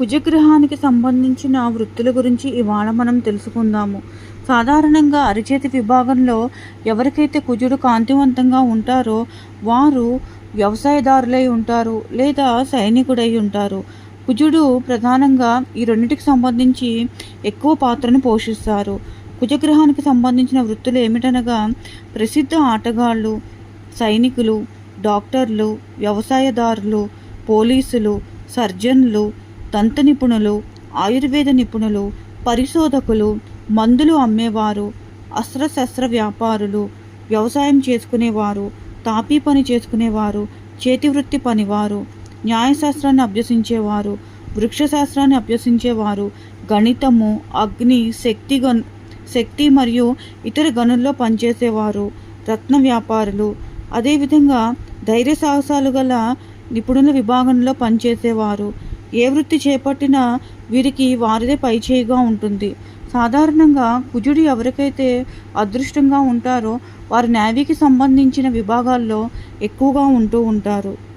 కుజగ్రహానికి సంబంధించిన వృత్తుల గురించి ఇవాళ మనం తెలుసుకుందాము. సాధారణంగా అరిచేతి విభాగంలో ఎవరికైతే కుజుడు కాంతివంతంగా ఉంటారో వారు వ్యవసాయదారులై ఉంటారు లేదా సైనికుడై ఉంటారు. కుజుడు ప్రధానంగా ఈ రెండింటికి సంబంధించి ఎక్కువ పాత్రను పోషిస్తారు. కుజగ్రహానికి సంబంధించిన వృత్తులు ఏమిటనగా ప్రసిద్ధ ఆటగాళ్ళు సైనికులు డాక్టర్లు వ్యవసాయదారులు పోలీసులు సర్జన్లు దంత నిపుణులు ఆయుర్వేద నిపుణులు పరిశోధకులు మందులు అమ్మేవారు అస్త్రశస్త్ర వ్యాపారులు వ్యవసాయం చేసుకునేవారు తాపీ పని చేసుకునేవారు చేతివృత్తి పనివారు న్యాయశాస్త్రాన్ని అభ్యసించేవారు వృక్షశాస్త్రాన్ని అభ్యసించేవారు గణితము అగ్ని శక్తి గన్ శక్తి మరియు ఇతర గనుల్లో పనిచేసేవారు రత్న వ్యాపారులు. అదేవిధంగా ధైర్య సాహసాలు గల నిపుణుల విభాగంలో పనిచేసేవారు. ఏ వృత్తి చేపట్టినా వీరికి వారిదే పైచేయిగా ఉంటుంది. సాధారణంగా కుజుడు ఎవరికైతే అదృష్టంగా ఉంటారో వారు నేవీకి సంబంధించిన విభాగాల్లో ఎక్కువగా ఉంటూ ఉంటారు.